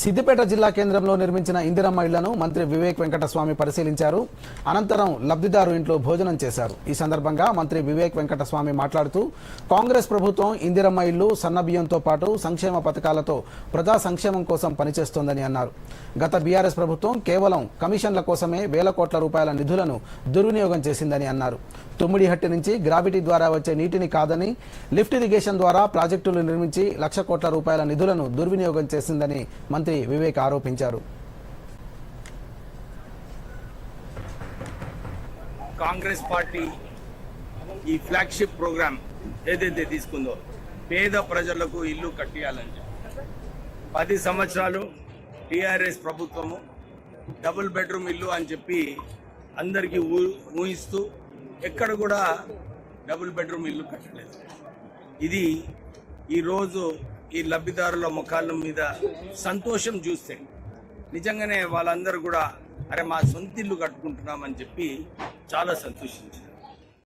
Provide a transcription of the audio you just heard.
సిద్దిపేట జిల్లా కేంద్రంలో నిర్మించిన ఇందిరమ్మ ఇళ్ళను మంత్రి వివేక్ వెంకటస్వామి పరిశీలించారు. అనంతరం లబ్ధిదారు ఇంట్లో భోజనం చేశారు. ఈ సందర్భంగా మంత్రి వివేక్ వెంకటస్వామి మాట్లాడుతూ కాంగ్రెస్ ప్రభుత్వం ఇందిరమ్మ ఇళ్ళు సన్నబియ్యంతో పాటు సంక్షేమ పథకాలతో ప్రజా సంక్షేమం కోసం పనిచేస్తోందని అన్నారు. గత బీఆర్ఎస్ ప్రభుత్వం కేవలం కమిషన్ల కోసమే వేల కోట్ల రూపాయల నిధులను దుర్వినియోగం చేసిందని అన్నారు. తుమ్మిడిహట్టి నుంచి గ్రావిటీ ద్వారా వచ్చే నీటిని కాదని లిఫ్ట్ ఇరిగేషన్ ద్వారా ప్రాజెక్టులు నిర్మించి లక్ష కోట్ల రూపాయల నిధులను దుర్వినియోగం చేసిందని మంత్రి వివేక్ ఆరోపించారు. కాంగ్రెస్ పార్టీ ఈ ఫ్లాగ్షిప్ ప్రోగ్రామ్ ఏదైతే తీసుకుందో పేద ప్రజలకు ఇల్లు కట్టియాలని చెప్పి పది సంవత్సరాలు టీఆర్ఎస్ ప్రభుత్వము డబుల్ బెడ్రూమ్ ఇల్లు అని చెప్పి అందరికీ ఊహిస్తూ ఎక్కడ కూడా డబుల్ బెడ్రూమ్ ఇల్లు కట్టలేదు. ఇది ఈరోజు ఈ లబ్ధిదారుల ముఖాల మీద సంతోషం చూస్తే నిజంగానే వాళ్ళందరూ కూడా అరే మా సొంత ఇల్లు కట్టుకుంటున్నామని చెప్పి చాలా సంతోషించారు.